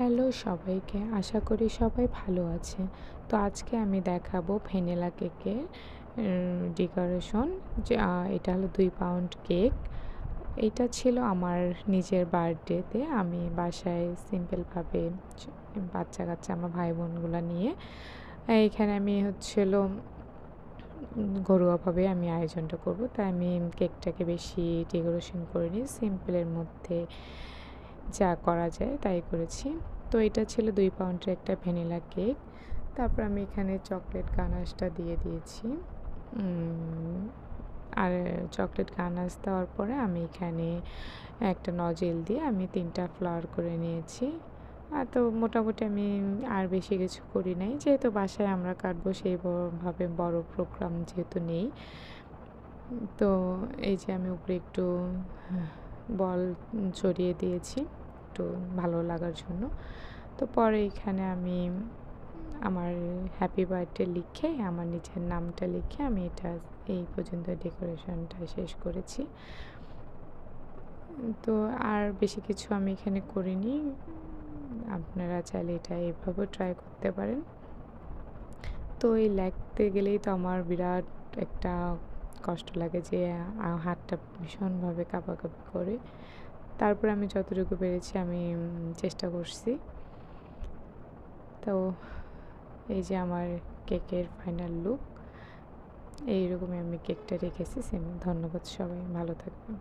Hello সবাইকে, আশা করি সবাই ভালো আছে। তো আজকে আমি দেখাবো ভ্যানিলা কেকের ডেকোরেশন যে এটা হলো দুই পাউন্ড কেক এটা ছিল আমার নিজের বার্থডেতে আমি বাসায় সিম্পলভাবে বাচ্চা কাচ্চা আমার ভাই বোনগুলো নিয়ে, এখানে আমি হচ্ছিল, ঘরোয়াভাবে আমি আয়োজনটা করব। তাই আমি কেকটাকে বেশি ডেকোরেশন করিনি। সিম্পলের মধ্যে যা করা যায় তাই করেছি। তো এটা ছিল দুই পাউন্ডের একটা ভ্যানিলা কেক। তারপর আমি এখানে চকলেট গানাশটা দিয়ে দিয়েছি। আর চকলেট গানাশ দেওয়ার পরে আমি এখানে একটা নজেল দিয়ে আমি তিনটা ফ্লাওয়ার করে নিয়েছি। আর তো মোটামুটি আমি আর বেশি কিছু করি নাই। যেহেতু বাসায় আমরা কাটবো সেইভাবে বড় প্রোগ্রাম যেহেতু নেই। তো এই যে আমি উপরে একটু বল চড়িয়ে দিয়েছি। একটু ভালো লাগার জন্য। তো পরে এখানে আমি আমার হ্যাপি বার্থডে লিখে, আমার নিজের নামটা লিখে আমি এটা এই পর্যন্ত ডেকোরেশনটা শেষ করেছি। তো আর বেশি কিছু আমি এখানে করিনি। আপনারা চাইলে এটা এভাবেও ট্রাই করতে পারেন। তো এই লেখতে গেলেই তো আমার বিরাট একটা কষ্ট লাগে যে হাতটা ভীষণভাবে কাঁপাকাঁপি করে। তারপর আমি যতটুকু পেরেছি আমি চেষ্টা করছি। তো এই যে আমার কেকের ফাইনাল লুক এইরকমই আমি কেকটা রেখেছি। সেম, ধন্যবাদ সবাই, ভালো থাকবেন।